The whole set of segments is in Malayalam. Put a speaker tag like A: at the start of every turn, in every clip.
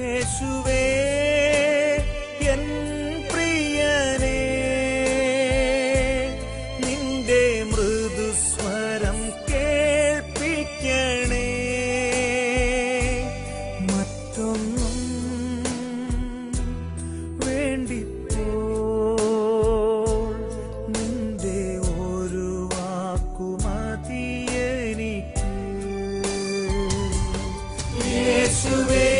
A: യേശുവേ to be.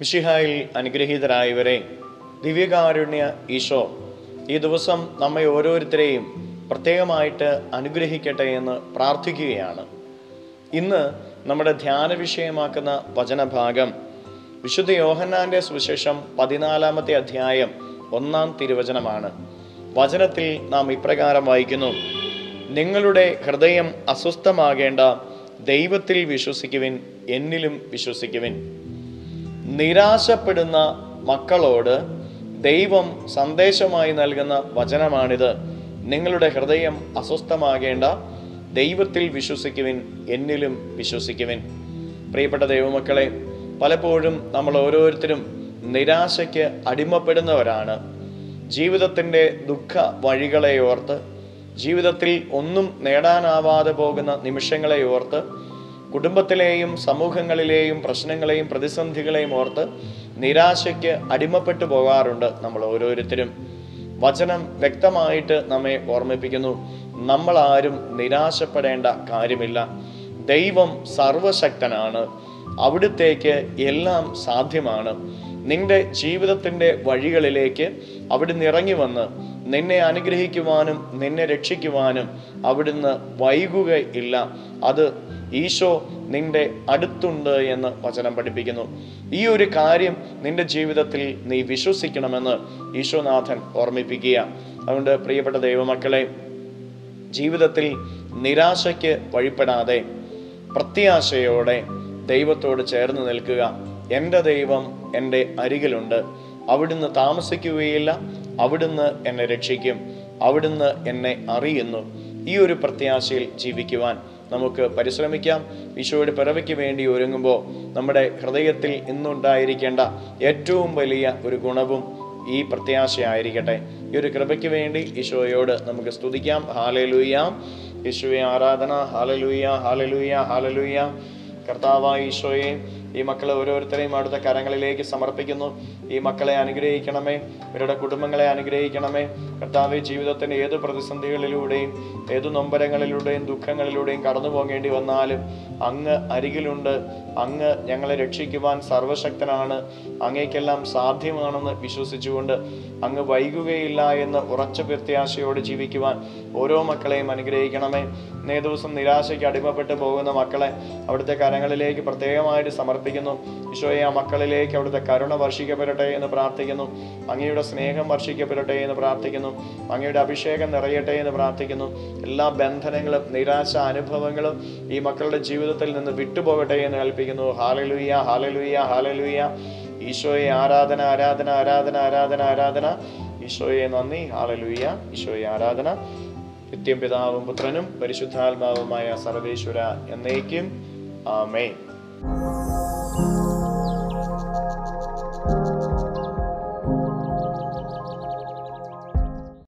B: മിഷിഹായിൽ അനുഗ്രഹീതരായവരെ ദിവ്യകാരുണ്യ ഈശോ ഈ ദിവസം നമ്മെ ഓരോരുത്തരെയും പ്രത്യേകമായിട്ട് അനുഗ്രഹിക്കട്ടെ എന്ന് പ്രാർത്ഥിക്കുകയാണ്. ഇന്ന് നമ്മുടെ ധ്യാന വിഷയമാക്കുന്ന വചനഭാഗം വിശുദ്ധ യോഹന്നാന്റെ സുവിശേഷം പതിനാലാമത്തെ അധ്യായം ഒന്നാം തിരുവചനമാണ്. വചനത്തിൽ നാം ഇപ്രകാരം വായിക്കുന്നു. നിങ്ങളുടെ ഹൃദയം അസ്വസ്ഥമാകേണ്ട ദൈവത്തിൽ വിശ്വസിക്കുവിൻ എന്നിലും വിശ്വസിക്കുവിൻ. നിരാശപ്പെടുന്ന മക്കളോട് ദൈവം സന്ദേശമായി നൽകുന്ന വചനമാണിത്. നിങ്ങളുടെ ഹൃദയം അസ്വസ്ഥമാകേണ്ട ദൈവത്തിൽ വിശ്വസിക്കുവിൻ എന്നിലും വിശ്വസിക്കുവിൻ. പ്രിയപ്പെട്ട ദൈവമക്കളെ പലപ്പോഴും നമ്മൾ ഓരോരുത്തരും നിരാശയ്ക്ക് അടിമപ്പെടുന്നവരാണ്. ജീവിതത്തിന്റെ ദുഃഖ വഴികളെ ഓർത്ത് ജീവിതത്തിൽ ഒന്നും നേടാനാവാതെ പോകുന്ന നിമിഷങ്ങളെ ഓർത്ത് കുടുംബത്തിലെയും സമൂഹങ്ങളിലെയും പ്രശ്നങ്ങളെയും പ്രതിസന്ധികളെയും ഓർത്ത് നിരാശയ്ക്ക് അടിമപ്പെട്ടു പോകാറുണ്ട് നമ്മൾ ഓരോരുത്തരും. വചനം വ്യക്തമായിട്ട് നമ്മെ ഓർമ്മിപ്പിക്കുന്നു. നമ്മൾ ആരും നിരാശപ്പെടേണ്ട കാര്യമില്ല. ദൈവം സർവശക്തനാണ്. അവിടുത്തേക്ക് എല്ലാം സാധ്യമാണ്. നിന്റെ ജീവിതത്തിന്റെ വഴികളിലേക്ക് അവിടുന്ന് ഇറങ്ങി വന്ന് നിന്നെ അനുഗ്രഹിക്കുവാനും നിന്നെ രക്ഷിക്കുവാനും അവിടുന്ന് വൈകുകയില്ല. അത് ഈശോ നിന്റെ അടുത്തുണ്ട് എന്ന് വചനം പഠിപ്പിക്കുന്നു. ഈ ഒരു കാര്യം നിന്റെ ജീവിതത്തിൽ നീ വിശ്വസിക്കണമെന്ന് ഈശോനാഥൻ ഓർമ്മിപ്പിക്കുക അതുകൊണ്ട് പ്രിയപ്പെട്ട ദൈവമക്കളെ ജീവിതത്തിൽ നിരാശയ്ക്ക് വഴിപ്പെടാതെ പ്രത്യാശയോടെ ദൈവത്തോട് ചേർന്ന് നിൽക്കുക. എന്റെ ദൈവം എന്റെ അരികിലുണ്ട്. അവിടുന്ന് താമസിക്കുകയില്ല. അവിടുന്ന് എന്നെ രക്ഷിക്കും. അവിടുന്ന് എന്നെ അറിയുന്നു. ഈ ഒരു പ്രത്യാശയിൽ ജീവിക്കുവാൻ നമുക്ക് പരിശ്രമിക്കാം. ഈശോയുടെ പിറവിക്ക് വേണ്ടി ഒരുങ്ങുമ്പോൾ നമ്മുടെ ഹൃദയത്തിൽ ഇന്നുണ്ടായിരിക്കേണ്ട ഏറ്റവും വലിയ ഒരു ഗുണവും ഈ പ്രത്യാശയായിരിക്കട്ടെ. ഈ ഒരു കൃപയ്ക്ക് വേണ്ടി ഈശോയോട് നമുക്ക് സ്തുതിക്കാം. ഹാലലൂയാം. ഈശോയെ ആരാധന. Hallelujah hallelujah hallelujah. കർത്താവായ ഈശോയെ ഈ മക്കളെ ഓരോരുത്തരെയും അവിടുത്തെ കരങ്ങളിലേക്ക് സമർപ്പിക്കുന്നു. ഈ മക്കളെ അനുഗ്രഹിക്കണമേ. ഇവരുടെ കുടുംബങ്ങളെ അനുഗ്രഹിക്കണമേ. കർത്താവ് ജീവിതത്തിന്റെ ഏത് പ്രതിസന്ധികളിലൂടെയും ഏത് നൊമ്പരങ്ങളിലൂടെയും ദുഃഖങ്ങളിലൂടെയും കടന്നു പോകേണ്ടി വന്നാലും അങ്ങ് അരികിലുണ്ട്. അങ്ങ് ഞങ്ങളെ രക്ഷിക്കുവാൻ സർവശക്തനാണ് അങ്ങേക്കെല്ലാം സാധ്യമാണെന്ന് വിശ്വസിച്ചുകൊണ്ട് അങ്ങ് വൈകുകയില്ല എന്ന് ഉറച്ച പ്രത്യാശയോട് ജീവിക്കുവാൻ ഓരോ മക്കളെയും അനുഗ്രഹിക്കണമേ. ഇന്നേ ദിവസം നിരാശയ്ക്ക് അടിമപ്പെട്ട് പോകുന്ന മക്കളെ അവിടുത്തെ കരങ്ങളിലേക്ക് പ്രത്യേകമായിട്ട് സമർപ്പിക്കുന്നു. ഈശോയെ ആ മക്കളിലേക്ക് അവിടുത്തെ കരുണ വർഷിക്കപ്പെടട്ടെ എന്ന് പ്രാർത്ഥിക്കുന്നു. അങ്ങയുടെ സ്നേഹം വർഷിക്കപ്പെടട്ടെ എന്ന് പ്രാർത്ഥിക്കുന്നു. അങ്ങയുടെ അഭിഷേകം നിറയട്ടെ എന്ന് പ്രാർത്ഥിക്കുന്നു. എല്ലാ ബന്ധനങ്ങളും നിരാശ അനുഭവങ്ങളും ഈ മക്കളുടെ ജീവിതത്തിൽ നിന്ന് വിട്ടുപോകട്ടെ എന്ന് കൽപ്പിക്കുന്നു. ഹാലലുയ്യ ഹാലലുയ്യ ഹാലലുയ്യ ഈശോയെ ആരാധന ആരാധന ആരാധന ആരാധന ആരാധന. ഈശോയെ നന്ദി. ഹാലലുയ്യ ഈശോയെ ആരാധന. നിത്യം പിതാവും പുത്രനും പരിശുദ്ധാത്മാവുമായ സർവേശ്വര എന്നേക്കും Amen.